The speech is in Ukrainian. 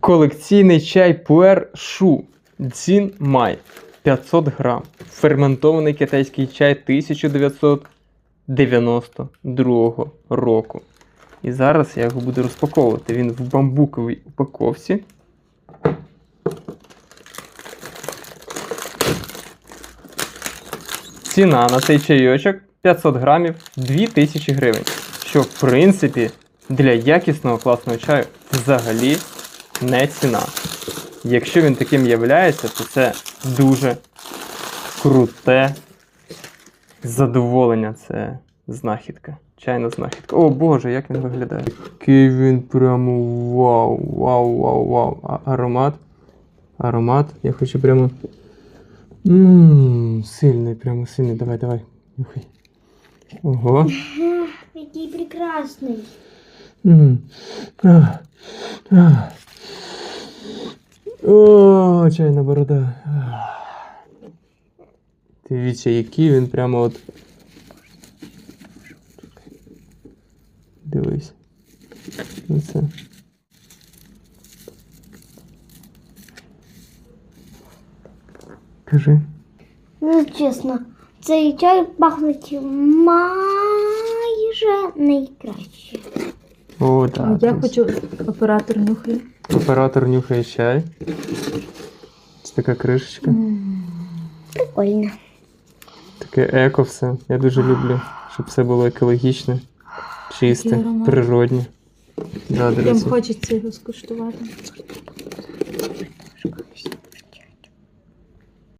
Колекційний чай Пуер Шу Дзін Май 500 грам. Ферментований китайський чай 1992 року. І зараз я його буду розпаковувати. Він в бамбуковій упаковці. Ціна на цей чайочок 500 грамів 2000 гривень. Що, в принципі, для якісного класного чаю взагалі не ціна. Якщо він таким являється, то це дуже круте задоволення. Це знахідка. Чайна знахідка. О Боже, як він виглядає. Який він прямо вау, вау, вау, вау. А аромат. Аромат. Я хочу прямо. Ммм, сильний, прямо сильний. Давай, давай. Нюхай. Ого. Який прекрасний. М. А. А. О, чайна борода. Дивіться, який він прямо от. Дивись. Оце. Кажи. Ну, чесно, цей чай пахнуть майже найкраще. О, так. я ось. хочу оператор нюхає. Оператор нюхає чай. Це така кришечка. Прикольно. Таке еко все. Я дуже люблю, щоб все було екологічне, чисте, Який аромат. природне. Да, Прям дивіться. хочеться його скуштувати.